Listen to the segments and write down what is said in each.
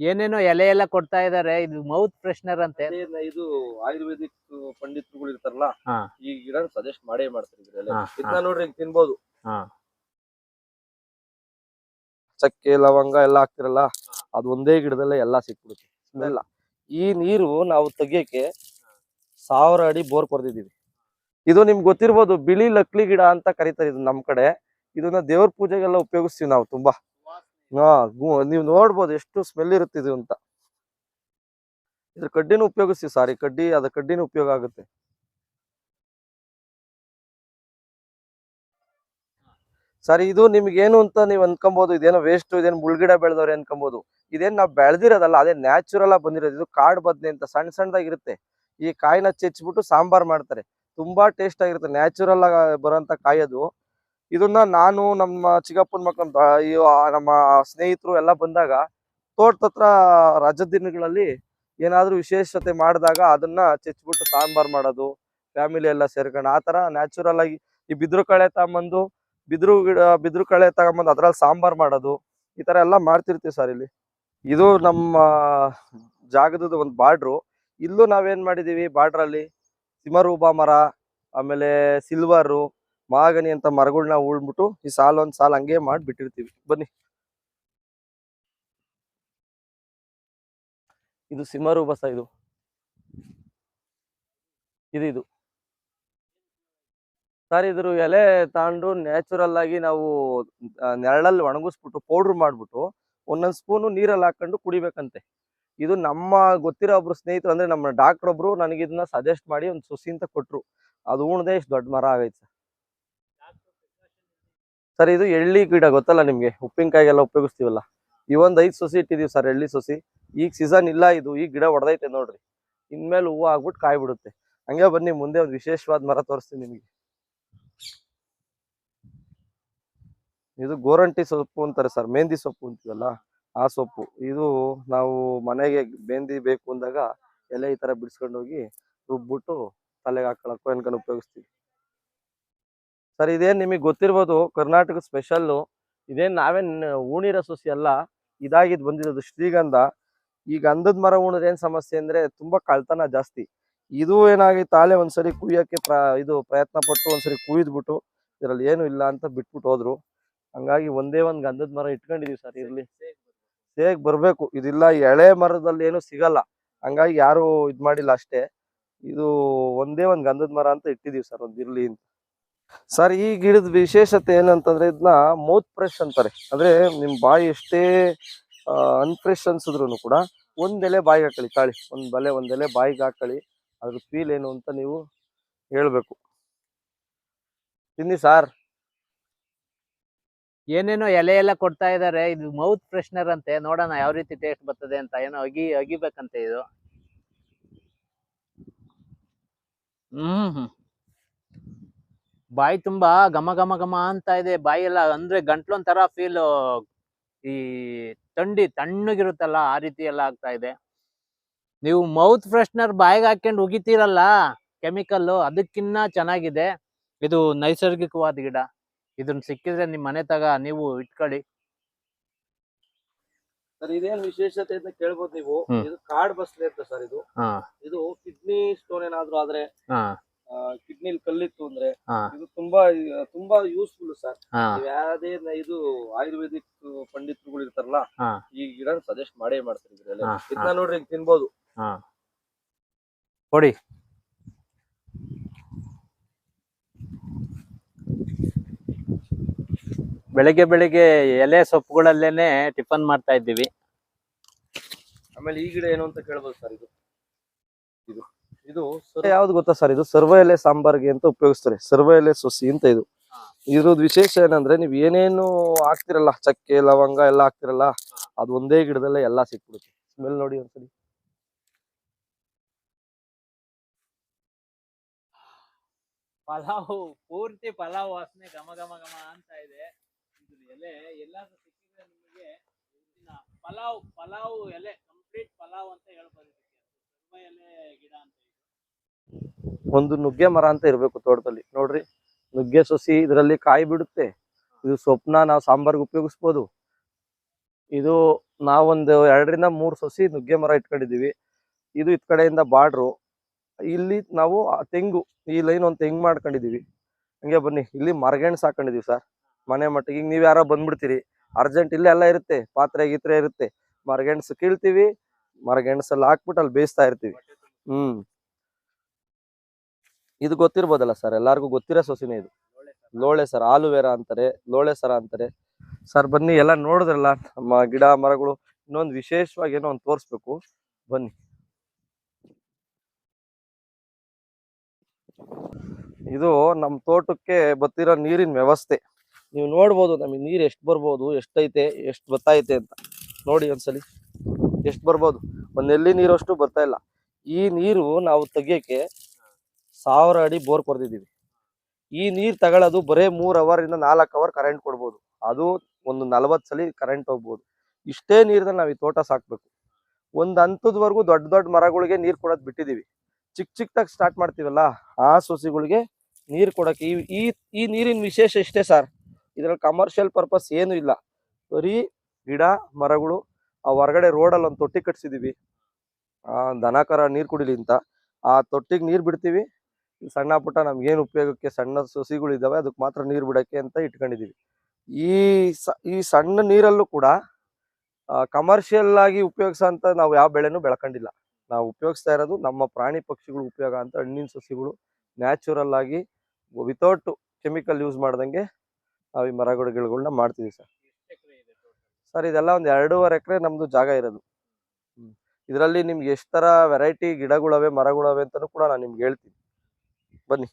ಏನೇನೋ ಎಲೆ ಎಲ್ಲ ಕೊಡ್ತಾ ಇದಾರೆ ಇದು ಮೌತ್ ಫ್ರೆಶ್ನರ್ ಅಂತೆ. ಅದೇನ ಇದು ಆಯುರ್ವೇದಿಕ್ ಪಂಡಿತರುಗಳು ಇರ್ತಾರಲ್ಲ ಹಾ. ಈ ಗಿಡ ಸಜೆಸ್ಟ್ ಮಾಡೇ ಮಾಡ್ತಾರೆ ಇದ್ರಲ್ಲಿ. ಹಾ, ಇದನ್ನ ನೋಡ್ರಿ ಹಿಂಗ್ ತಿನ್ಬೋದು. ಹಾ. ಚಕ್ಕೆ ಲವಂಗ ಎಲ್ಲ ಹಾಕ್ತಿರಲ್ಲ ಅದು ಒಂದೇ ಗಿಡದಲ್ಲೇ ಎಲ್ಲಾ ಸಿಕ್ಬಿಡುತ್ತೆ. ಸ್ಮೆಲ್ಲ ಈ ನೀರು ನಾವು ತೆಗಿಯಕ್ಕೆ ಸಾವಿರ ಅಡಿ ಬೋರ್ ಕೊರ್ದಿದೀವಿ ಇದು ನಿಮ್ಗೆ ಗೊತ್ತಿರ್ಬೋದು ಬಿಳಿ ಲಕ್ಲಿ ಗಿಡ ಅಂತ ಕರೀತಾರೆ ಇದು ನಮ್ ಕಡೆ. ಇದನ್ನ ದೇವ್ರ ಪೂಜೆಗೆಲ್ಲ ಉಪಯೋಗಿಸ್ತೀವಿ ನಾವು ತುಂಬಾ. ನೀವು ನೋಡ್ಬೋದು ಎಷ್ಟು ಸ್ಮೆಲ್ ಇರುತ್ತೆ ಇದು ಅಂತ. ಇದ್ರ ಕಡ್ಡಿನೂ ಉಪಯೋಗಿಸ್ತೀವಿ ಸಾರಿ, ಕಡ್ಡಿ ಅದ ಕಡ್ಡಿನ ಉಪಯೋಗ ಆಗುತ್ತೆ. ಸರಿ, ಇದು ನಿಮ್ಗೆ ಏನು ಅಂತ ನೀವು ಅನ್ಕೊಬಹುದು ಇದೇನೋ ವೇಸ್ಟ್ ಇದೇನು ಮುಳ್ಗಿಡ ಬೆಳೆದವ್ರೆ ಅನ್ಕೊಬಹುದು ಇದೇನ್ ನಾವು ಬೆಳ್ದಿರೋದಲ್ಲ, ಅದೇ ನ್ಯಾಚುರಲ್ ಆಗಿ ಬಂದಿರೋದು. ಇದು ಕಾಡ್ ಬದ್ನೆ ಅಂತ ಸಣ್ಣ ಸಣ್ಣದಾಗಿರುತ್ತೆ ಈ ಕಾಯಿನ ಚೆಚ್ಬಿಟ್ಟು ಸಾಂಬಾರ್ ಮಾಡ್ತಾರೆ. ತುಂಬಾ ಟೇಸ್ಟ್ ಆಗಿರುತ್ತೆ. ನ್ಯಾಚುರಲ್ ಆಗಿ ಬರೋಂತ ಕಾಯಿ ಅದು ಇದನ್ನ ನಾನು ನಮ್ಮ ಚಿಕ್ಕಪ್ಪನ ಮಕ್ಕಳ ನಮ್ಮ ಸ್ನೇಹಿತರು ಎಲ್ಲ ಬಂದಾಗ ತೋಟದತ್ರ ರಜದ ದಿನಗಳಲ್ಲಿ ಏನಾದ್ರೂ ವಿಶೇಷತೆ ಮಾಡಿದಾಗ ಅದನ್ನ ಚೆಚ್ಬಿಟ್ಟು ಸಾಂಬಾರ್ ಮಾಡೋದು ಫ್ಯಾಮಿಲಿ ಎಲ್ಲ ಸೇರ್ಕೊಂಡು ಆ ತರ ನ್ಯಾಚುರಲ್ ಆಗಿ ಈ ಬಿದ್ರು ಕಳೆ ತಗೊಂಬಂದು, ಬಿದ್ರು ಗಿಡ, ಬಿದ್ರು ಕಳೆ ತಗೊಂಬಂದು ಅದ್ರಲ್ಲಿ ಸಾಂಬಾರ್ ಮಾಡೋದು, ಈ ತರ ಎಲ್ಲ ಮಾಡ್ತಿರ್ತೀವಿ ಸರ್ ಇಲ್ಲಿ. ಇದು ನಮ್ಮ ಜಾಗದ ಒಂದು ಬಾರ್ಡ್ರು ಇಲ್ಲೂ ನಾವೇನ್ ಮಾಡಿದೀವಿ ಬಾರ್ಡ್ರಲ್ಲಿ ಸಿಮರೂಬ ಮರ, ಆಮೇಲೆ ಸಿಲ್ವರು ಮಾಗನಿ ಅಂತ ಮರಗಳನ್ನ ಉಳ್ಬಿಟ್ಟು ಈ ಸಾಲ ಒಂದ್ ಸಾಲ್ ಹಂಗೆ ಮಾಡಿ ಬಿಟ್ಟಿರ್ತೀವಿ. ಬನ್ನಿ. ಇದು ಸಿಮರು ಬಸ ಇದು. ಇದು ಇದು. ಸರ್, ಇದ್ರ ಎಲೆ ತಗೊಂಡು ನ್ಯಾಚುರಲ್ ಆಗಿ ನಾವು ನೆರಳಲ್ಲಿ ಒಣಗಿಸ್ಬಿಟ್ಟು ಪೌಡ್ರ್ ಮಾಡ್ಬಿಟ್ಟು ಒಂದೊಂದು ಸ್ಪೂನು ನೀರಲ್ಲಿ ಹಾಕೊಂಡು ಕುಡಿಬೇಕಂತೆ. ಇದು ನಮ್ಮ ಗೊತ್ತಿರೋ ಒಬ್ರು ಸ್ನೇಹಿತರು ಅಂದ್ರೆ ನಮ್ಮ ಡಾಕ್ಟರ್ ಒಬ್ರು ಇದನ್ನ ಸಜೆಸ್ಟ್ ಮಾಡಿ ಒಂದು ಸುಸಿ ಅಂತ ಕೊಟ್ರು. ಅದು ಉಣ್ದೆ, ಇಷ್ಟು ದೊಡ್ಡ ಮರ ಆಗೈತೆ ಇದು ಎಳ್ಳಿ ಗಿಡ ಗೊತ್ತಲ್ಲ ನಿಮ್ಗೆ? ಉಪ್ಪಿನಕಾಯಿಗೆಲ್ಲ ಉಪಯೋಗಿಸ್ತೀವಲ್ಲ? ಈ ಒಂದ್ ಐದು ಸೊಸಿ ಇಟ್ಟಿದೀವಿ ಸರ್ ಎಳ್ಳಿ ಸೊಸಿ. ಈಗ ಸೀಸನ್ ಇಲ್ಲ ಇದು ಈ ಗಿಡ ಹೊಡೆದೈತೆ ನೋಡ್ರಿ. ಇನ್ಮೇಲೆ ಹೂವು ಆಗ್ಬಿಟ್ಟು ಕಾಯಿ ಬಿಡುತ್ತೆ ಹಂಗೆ ಬನ್ನಿ, ಮುಂದೆ ಒಂದು ವಿಶೇಷವಾದ ಮರ ತೋರಿಸ್ತೀನಿ ನಿಮಗೆ. ಇದು ಗೋರಂಟಿ ಸೊಪ್ಪು ಅಂತಾರೆ ಸರ್ ಮೆಹಂದಿ ಸೊಪ್ಪು ಅಂತೀವಲ್ಲ? ಆ ಸೊಪ್ಪು. ಇದು ನಾವು ಮನೆಗೆ ಮೆಹಂದಿ ಬೇಕು ಅಂದಾಗ ಎಲೆ ಈ ತರ ಬಿಡಿಸ್ಕೊಂಡು ಹೋಗಿ ರುಬ್ಬಿಟ್ಟು ತಲೆಗೆ ಹಾಕೊಳ್ಳೋಕ್ಕೂ ಎನ್ಕೊಂಡು ಉಪಯೋಗಿಸ್ತೀವಿ. ಸರ್, ಇದೇನು ನಿಮಗೆ ಗೊತ್ತಿರ್ಬೋದು, ಕರ್ನಾಟಕ ಸ್ಪೆಷಲ್ಲು ಇದೇನು ನಾವೇನು ಊಣಿರ ಸೊಸಿ ಅಲ್ಲ ಇದಾಗಿದ್ದು ಬಂದಿರೋದು ಶ್ರೀಗಂಧ. ಈ ಗಂಧದ ಮರ ಉಣಿದ್ರೆ ಏನು ಸಮಸ್ಯೆ ಅಂದ್ರೆ ತುಂಬಾ ಕಳ್ತನ ಜಾಸ್ತಿ. ಇದು ಏನಾಗಿ ತಾಳೆ ಒಂದ್ಸರಿ ಕುಯ್ಯೋಕ್ಕೆ ಪ್ರ, ಇದು ಪ್ರಯತ್ನ ಪಟ್ಟು ಒಂದ್ಸರಿ ಕುಯ್ದ್ಬಿಟ್ಟು, ಇದರಲ್ಲಿ ಏನು ಇಲ್ಲ ಅಂತ ಬಿಟ್ಬಿಟ್ಟು ಹೋದ್ರು. ಹಂಗಾಗಿ ಒಂದೇ ಒಂದು ಗಂಧದ ಮರ ಇಟ್ಕೊಂಡಿದೀವಿ ಸರ್, ಇರಲಿ. ಸೇಗ್ ಬರಬೇಕು. ಇದಿಲ್ಲ, ಎಳೆ ಮರದಲ್ಲಿ ಏನು ಸಿಗಲ್ಲ. ಹಂಗಾಗಿ ಯಾರು ಇದು ಮಾಡಿಲ್ಲ ಅಷ್ಟೇ. ಇದು ಒಂದೇ ಒಂದು ಗಂಧದ ಮರ ಅಂತ ಇಟ್ಟಿದೀವಿ ಸರ್, ಒಂದು ಇರಲಿ ಅಂತ. ಸರ್ ಈ ಗಿಡದ ವಿಶೇಷತೆ ಏನಂತಂದ್ರೆ ಇದನ್ನ ಮೌತ್ ಫ್ರೆಶ್ ಅಂತಾರೆ. ಅಂದ್ರೆ ನಿಮ್ ಬಾಯಿ ಎಷ್ಟೇ ಅನ್ಫ್ರೆಶ್ ಅನ್ಸಿದ್ರು ಕೂಡ ಒಂದೆಲೆ ಬಾಯಿಗೆ ಹಾಕಳಿ ತಾಳಿ. ಒಂದ್ ಬಲೆ ಒಂದೆಲೆ ಬಾಯಿಗೆ ಹಾಕಳಿ ಅದ್ರ ಫೀಲ್ ಏನು ಅಂತ ನೀವು ಹೇಳ್ಬೇಕು. ತಿನ್ನಿ ಸಾರ್ ಏನೇನೋ ಎಲೆ ಎಲ್ಲ ಕೊಡ್ತಾ ಇದಾರೆ. ಇದು ಮೌತ್ ಫ್ರೆಶ್ನರ್ ಅಂತೆ. ನೋಡೋಣ ಯಾವ ರೀತಿ ಟೇಸ್ಟ್ ಬರ್ತದೆ ಅಂತ. ಏನೋ ಅಗಿ, ಅಗಿಬೇಕಂತೆ ಇದು. ಹ್ಮ್ ಹ್ಮ್. ಬಾಯಿ ತುಂಬಾ ಘಮ ಘಮ ಘಮ ಅಂತ ಇದೆ. ಬಾಯಿ ಎಲ್ಲ ಅಂದ್ರೆ ಗಂಟ್ಲೊಂಥರ ಫೀಲ್ ಈ ಥಂಡಿ ತಣ್ಣಗಿರುತ್ತಲ್ಲ ಆ ರೀತಿ ಎಲ್ಲ ಆಗ್ತಾ ಇದೆ. ನೀವು ಮೌತ್ ಫ್ರೆಶ್ನರ್ ಬಾಯಿಗೆ ಹಾಕೊಂಡು ಉಗಿತೀರಲ್ಲ ಕೆಮಿಕಲ್ ಅದಕ್ಕಿನ್ನ ಚೆನ್ನಾಗಿದೆ. ಇದು ನೈಸರ್ಗಿಕವಾದ ಗಿಡ. ಇದನ್ನ ಸಿಕ್ಕಿದ್ರೆ ನಿಮ್ ಮನೆ ತಗ ನೀವು ಇಟ್ಕೊಳ್ಳಿ. ಸರ್ ಇದೇನ್ ವಿಶೇಷತೆ ಅಂತ ಕೇಳ್ಬೋದು ನೀವು. ಇದು ಕಾಡ್ ಬಸ್ಲೆ ಅಂತ ಸರ್ ಇದು. ಇದು ಕಿಡ್ನಿ ಸ್ಟೋನ್ ಏನಾದ್ರು ಆದ್ರೆ ಹಾ. ಕಿಡ್ನಿಲಿ ಕಲ್ಲಿತ್ತು ಅಂದ್ರೆ ಇದು ತುಂಬಾ ತುಂಬಾ ಯೂಸ್ಫುಲ್ ಸರ್ ಯಾವ್ದೇ ಇದು ಆಯುರ್ವೇದಿಕ್ ಪಂಡಿತರುಗಳು ಇರ್ತಾರಲ್ಲ ಈ ಗಿಡ ಸಜೆಸ್ಟ್ ಮಾಡೇ ಮಾಡ್ತಾರೆ ಇದನ್ನ ನೋಡ್ರಿ ತಿನ್ಬೋದು. ಕೊಡಿ. ಬೆಳಗ್ಗೆ ಬೆಳಿಗ್ಗೆ ಎಲೆ ಸೊಪ್ಪುಗಳಲ್ಲೇನೆ ಟಿಫನ್ ಮಾಡ್ತಾ ಇದ್ದೀವಿ. ಆಮೇಲೆ ಈ ಗಿಡ ಏನು ಅಂತ ಕೇಳ್ಬೋದು ಸರ್ ಇದು? ಇದು. ಇದು ಯಾವ್ದು ಗೊತ್ತಾ ಸರ್? ಇದು ಸರ್ವ ಎಲೆ ಸಾಂಬಾರ್ಗೆ ಅಂತ ಉಪಯೋಗಿಸ್ತಾರೆ. ಸರ್ವ ಎಲೆ ಸೊಸಿ ಅಂತ ಇದು. ಇರೋದು ವಿಶೇಷ ಏನಂದ್ರೆ ನೀವ್ ಏನೇನು ಹಾಕ್ತಿರಲ್ಲ ಚಕ್ಕೆ ಲವಂಗ ಎಲ್ಲ ಹಾಕ್ತಿರಲ್ಲ ಅದು ಒಂದೇ ಗಿಡದಲ್ಲೇ ಎಲ್ಲಾ ಸಿಕ್ಬಿಡುತ್ತೆ. ಸ್ಮೆಲ್ ನೋಡಿ ಒಂದ್ಸಲಿ. ಪಲಾವ್ ಪೂರ್ತಿ ಪಲಾವ್ ವಾಸನೆ ಘಮ ಘಮ ಘಮ ಅಂತ ಇದೆ. ಎಲೆ ಎಲ್ಲ ಸಿಕ್ಕಿದ್ರೆ ನಿಮಗೆ ಪಲಾವ್ ಪಲಾವ್ ಎಲೆ ಕಂಪ್ಲೀಟ್ ಪಲಾವ್ ಅಂತ ಹೇಳ್ಬೋದು ಎಲೆ ಗಿಡ ಅಂತ. ಒಂದು ನುಗ್ಗೆ ಮರ ಅಂತ ಇರಬೇಕು ತೋಟದಲ್ಲಿ. ನೋಡ್ರಿ, ನುಗ್ಗೆ ಸೊಸಿ ಇದರಲ್ಲಿ ಕಾಯಿ ಬಿಡುತ್ತೆ. ಇದು ಸೊಪ್ಪನ್ನ ನಾವು ಸಾಂಬಾರ್ಗೆ ಉಪಯೋಗಿಸ್ಬೋದು. ಇದು ನಾವೊಂದು ಎರಡರಿಂದ ಮೂರು ಸಸಿ ನುಗ್ಗೆ ಮರ ಇಟ್ಕೊಂಡಿದೀವಿ ಇದು ಇತ್ ಕಡೆಯಿಂದ ಬಾಡ್ರು. ಇಲ್ಲಿ ನಾವು ತೆಂಗು, ಈ ಲೈನ್ ಒಂದು ತೆಂಗು ಮಾಡ್ಕೊಂಡಿದೀವಿ ಹಂಗೆ ಬನ್ನಿ, ಇಲ್ಲಿ ಮರಗೆಣಸು ಹಾಕೊಂಡಿದೀವಿ ಸರ್. ಮನೆ ಮಟ್ಟಿಗೆ ಈಗ ನೀವು ಯಾರೋ ಬಂದ್ಬಿಡ್ತೀರಿ. ಅರ್ಜೆಂಟ್ ಇಲ್ಲೇ ಎಲ್ಲ ಇರುತ್ತೆ, ಪಾತ್ರೆ ಗೀತ್ರೆ ಇರುತ್ತೆ. ಮರಗೆಣಸು ಕೀಳ್ತೀವಿ, ಮರಗೆಣಸಲ್ಲಿ ಹಾಕ್ಬಿಟ್ಟು ಅಲ್ಲಿ ಬೇಯಿಸ್ತಾ ಇರ್ತೀವಿ. ಹ್ಮ್. ಇದು ಗೊತ್ತಿರ್ಬೋದಲ್ಲ ಸರ್ ಎಲ್ಲಾರ್ಗೂ ಗೊತ್ತಿರೋ ಸೊಸಿನೇ ಇದು. ಲೋಳೆ ಸರ್ ಆಲುವೆರಾ ಅಂತಾರೆ, ಲೋಳೆ ಸರ ಅಂತಾರೆ. ಸರ್ ಬನ್ನಿ, ಎಲ್ಲ ನೋಡಿದ್ರಲ್ಲ, ನಮ್ಮ ಗಿಡ, ಮರಗಳು, ಇನ್ನೊಂದು ವಿಶೇಷವಾಗಿ ಏನೋ ಒಂದು ತೋರಿಸ್ಬೇಕು. ಬನ್ನಿ. ಇದು ನಮ್ಮ ತೋಟಕ್ಕೆ ಬತ್ತಿರೋ ನೀರಿನ ವ್ಯವಸ್ಥೆ. ನೀವು ನೋಡ್ಬೋದು, ನಮಗೆ ನೀರು ಎಷ್ಟು ಬರ್ಬೋದು, ಎಷ್ಟೈತೆ, ಎಷ್ಟು ಬತ್ತೈತೆ ಅಂತ. ನೋಡಿ ಒಂದ್ಸಲಿ. ಎಷ್ಟು ಬರ್ಬೋದು? ಒಂದ್ ನೀರು ನೀರಷ್ಟು ಬರ್ತಾ ಇಲ್ಲ. ಈ ನೀರು ನಾವು ತೆಗಿಯಕ್ಕೆ ಸಾವಿರ ಅಡಿ ಬೋರ್ ಕೊರೆದಿದ್ದೀವಿ. ಈ ನೀರು ತಗೊಳ್ಳೋದು ಬರೇ ಮೂರು ಅವರ್ ಇಂದ ನಾಲ್ಕು ಅವರ್ ಕರೆಂಟ್ ಕೊಡ್ಬೋದು. ಅದು ಒಂದು ನಲವತ್ತು ಸಲ ಕರೆಂಟ್ ಹೋಗ್ಬೋದು. ಇಷ್ಟೇ ನೀರನ್ನ ನಾವು ಈ ತೋಟ ಸಾಕ್ಬೇಕು. ಒಂದು ಹಂತದವರೆಗೂ ದೊಡ್ಡ ದೊಡ್ಡ ಮರಗಳಿಗೆ ನೀರು ಕೊಡೋದು ಬಿಟ್ಟಿದ್ದೀವಿ. ಚಿಕ್ಕ ಚಿಕ್ಕದಾಗಿ ಸ್ಟಾರ್ಟ್ ಮಾಡ್ತೀವಲ್ಲ, ಆ ಸೊಸಿಗಳಿಗೆ ನೀರು ಕೊಡಕ್ಕೆ ಈ ಈ ನೀರಿನ ವಿಶೇಷ ಇಷ್ಟೇ ಸರ್. ಇದರಲ್ಲಿ ಕಮರ್ಷಿಯಲ್ ಪರ್ಪಸ್ ಏನೂ ಇಲ್ಲ. ಬರೀ ಗಿಡ, ಮರಗಳು, ಆ ಹೊರಗಡೆ ರೋಡಲ್ಲಿ ಒಂದು ತೊಟ್ಟಿ ಕಟ್ಸಿದ್ದೀವಿ ದನಕರ ನೀರು ಕುಡಿಲಿ ಅಂತ. ಆ ತೊಟ್ಟಿಗೆ ನೀರು ಬಿಡ್ತೀವಿ. ಸಣ್ಣ ಪುಟ್ಟ ನಮ್ಗೇನು ಉಪಯೋಗಕ್ಕೆ ಸಣ್ಣ ಸಸಿಗಳು ಇದಾವೆ ಅದಕ್ಕೆ ಮಾತ್ರ ನೀರು ಬಿಡಕ್ಕೆ ಅಂತ ಇಟ್ಕೊಂಡಿದ್ದೀವಿ ಈ ಸ- ಈ ಸಣ್ಣ ನೀರಲ್ಲೂ ಕೂಡ ಕಮರ್ಷಿಯಲ್ ಆಗಿ ಉಪಯೋಗಿಸೋಂತ ನಾವು ಯಾವ ಬೆಳೆನೂ ಬೆಳ್ಕೊಂಡಿಲ್ಲ. ನಾವು ಉಪಯೋಗಿಸ್ತಾ ಇರೋದು ನಮ್ಮ ಪ್ರಾಣಿ ಪಕ್ಷಿಗಳು ಉಪಯೋಗ ಅಂತ ಹಣ್ಣಿನ ಸಸಿಗಳು ನ್ಯಾಚುರಲ್ ಆಗಿ ವಿತೌಟ್ ಕೆಮಿಕಲ್ ಯೂಸ್ ಮಾಡ್ದಂಗೆ ನಾವು ಈ ಮರಗಳು ಗಿಡಗಳನ್ನ ಮಾಡ್ತೀವಿ ಸರ್. ಸರ್, ಇದೆಲ್ಲ ಒಂದು ಎರಡೂವರೆ ಎಕರೆ ನಮ್ಮದು ಜಾಗ ಇರೋದು. ಇದರಲ್ಲಿ ನಿಮ್ಗೆ ಎಷ್ಟು ತರ ವೆರೈಟಿ ಗಿಡಗಳವೆ, ಮರಗಳವೆ ಅಂತಲೂ ಕೂಡ ನಾನು ನಿಮ್ಗೆ ಹೇಳ್ತೀನಿ. ಬನ್ನಿ.